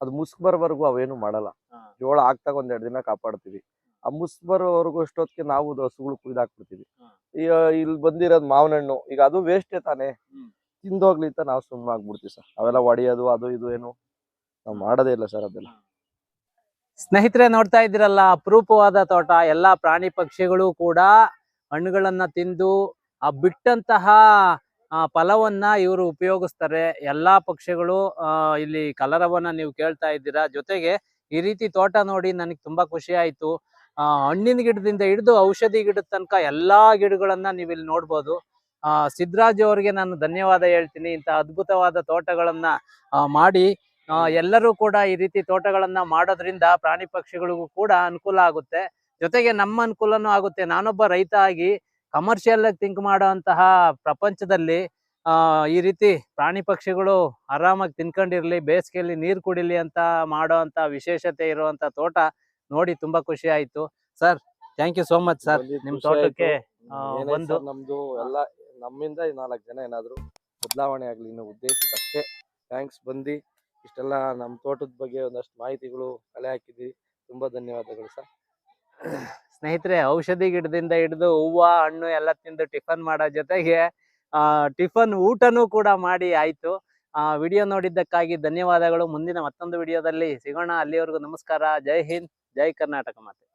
ಅದು ಮುಸ್ಕ್ ಬರೋವರೆಗೂ ಅವೇನು ಮಾಡಲ್ಲ. ಹಾ. ಜೋಳ ಹಾಕ್ದಾಗ ಒಂದ್ ಎರಡು ದಿನ ಕಾಪಾಡ್ತೀವಿ. ಆ ಮುಸ್ಕ್ ಬರೋವರೆಗೂ ಅಷ್ಟೊತ್ತಿಗೆ ನಾವು ಅದು ಹಸುಗಳು ಕುಯ್ದಾಕ್ಬಿಡ್ತೀವಿ. ಹಾ. ಈಗ ಇಲ್ಲಿ ಬಂದಿರೋದು ಮಾವಿನ ಹಣ್ಣು ಈಗ ಅದು ವೇಸ್ಟೇ ತಾನೇ. ಹ್ಮ್. ತಿಂದೋಗ್ಲಿ ಅಂತ ನಾವು ಸುಮ್ಮನೆ ಆಗ್ಬಿಡ್ತೀವಿ ಸರ್. ಅವೆಲ್ಲ ಒಡೆಯೋದು ಅದು ಇದು ಏನು. ನಾವು ಮಾಡೋದೇ ಇಲ್ಲ ಸರ್ ಅದೆಲ್ಲ. ಸ್ನೇಹಿತರೆ, ನೋಡ್ತಾ ಇದ್ದೀರಲ್ಲ, ಅಪರೂಪವಾದ ತೋಟ. ಎಲ್ಲ ಪ್ರಾಣಿ ಪಕ್ಷಿಗಳು ಕೂಡ ಹಣ್ಣುಗಳನ್ನ ತಿಂದು, ಆ ಬಿಟ್ಟಂತಹ ಫಲವನ್ನ ಇವರು ಉಪಯೋಗಿಸ್ತಾರೆ. ಎಲ್ಲಾ ಪಕ್ಷಿಗಳು ಇಲ್ಲಿ ಕಲರವನ್ನ ನೀವು ಕೇಳ್ತಾ ಇದ್ದೀರಾ. ಜೊತೆಗೆ ಈ ರೀತಿ ತೋಟ ನೋಡಿ ನನಗೆ ತುಂಬಾ ಖುಷಿ ಆಯ್ತು. ಹಣ್ಣಿನ ಗಿಡದಿಂದ ಹಿಡಿದು ಔಷಧಿ ಗಿಡದ ತನಕ ಎಲ್ಲಾ ಗಿಡಗಳನ್ನ ನೀವು ಇಲ್ಲಿ ನೋಡ್ಬೋದು. ಸಿದ್ದರಾಜು ಅವರಿಗೆ ನಾನು ಧನ್ಯವಾದ ಹೇಳ್ತೀನಿ. ಇಂಥ ಅದ್ಭುತವಾದ ತೋಟಗಳನ್ನ ಮಾಡಿ ಎಲ್ಲರೂ ಕೂಡ ಈ ರೀತಿ ತೋಟಗಳನ್ನ ಮಾಡೋದ್ರಿಂದ ಪ್ರಾಣಿ ಪಕ್ಷಿಗಳಿಗೂ ಕೂಡ ಅನುಕೂಲ ಆಗುತ್ತೆ. ಜೊತೆಗೆ ನಮ್ಮ ಅನುಕೂಲನೂ ಆಗುತ್ತೆ. ನಾನೊಬ್ಬ ರೈತ ಆಗಿ ಕಮರ್ಷಿಯಲ್ ಆಗಿ ಥಿಂಕ್ ಮಾಡುವಂತಹ ಪ್ರಪಂಚದಲ್ಲಿ ಆ ಈ ರೀತಿ ಪ್ರಾಣಿ ಪಕ್ಷಿಗಳು ಆರಾಮಾಗಿ ತಿನ್ಕೊಂಡಿರ್ಲಿ ಬೇಸಿಗೆಯಲ್ಲಿ ನೀರು ಕುಡಿಲಿ ಅಂತ ಮಾಡೋ ಅಂತ ವಿಶೇಷತೆ ಇರುವಂತ ತೋಟ ನೋಡಿ ತುಂಬಾ ಖುಷಿ ಆಯ್ತು. Sir thank you so much sir ನಿಮ್ ತೋಟಕ್ಕೆ ಒಂದು ನಮ್ದು ಎಲ್ಲ ನಮ್ಮಿಂದ ನಾಲ್ಕು ಜನ ಏನಾದ್ರು ಬದಲಾವಣೆ ಆಗ್ಲಿ ಅನ್ನೋ ಉದ್ದೇಶಕ್ಕೆ ಅಷ್ಟೇ ಥ್ಯಾಂಕ್ಸ್ ಬಂದು. ಇಷ್ಟೆಲ್ಲ ನಮ್ಮ ತೋಟದ ಬಗ್ಗೆ ಒಂದಷ್ಟು ಮಾಹಿತಿಗಳು ಕಲೆ ಹಾಕಿದ್ವಿ ತುಂಬಾ ಧನ್ಯವಾದಗಳು ಸರ್. ಸ್ನೇಹಿತರೆ, ಔಷಧಿ ಗಿಡದಿಂದ ಹಿಡಿದು ಹೂವ, ಹಣ್ಣು ಎಲ್ಲ ತಿಂದು ಟಿಫನ್ ಮಾಡೋ ಜೊತೆಗೆ, ಆ, ಟಿಫನ್ ಊಟನೂ ಕೂಡ ಮಾಡಿ ಆಯ್ತು. ಆ, ವಿಡಿಯೋ ನೋಡಿದ್ದಕ್ಕಾಗಿ ಧನ್ಯವಾದಗಳು. ಮುಂದಿನ ಮತ್ತೊಂದು ವಿಡಿಯೋದಲ್ಲಿ ಸಿಗೋಣ. ಅಲ್ಲಿವರೆಗೂ ನಮಸ್ಕಾರ. ಜೈ ಹಿಂದ್, ಜೈ ಕರ್ನಾಟಕ ಮಾತೆ.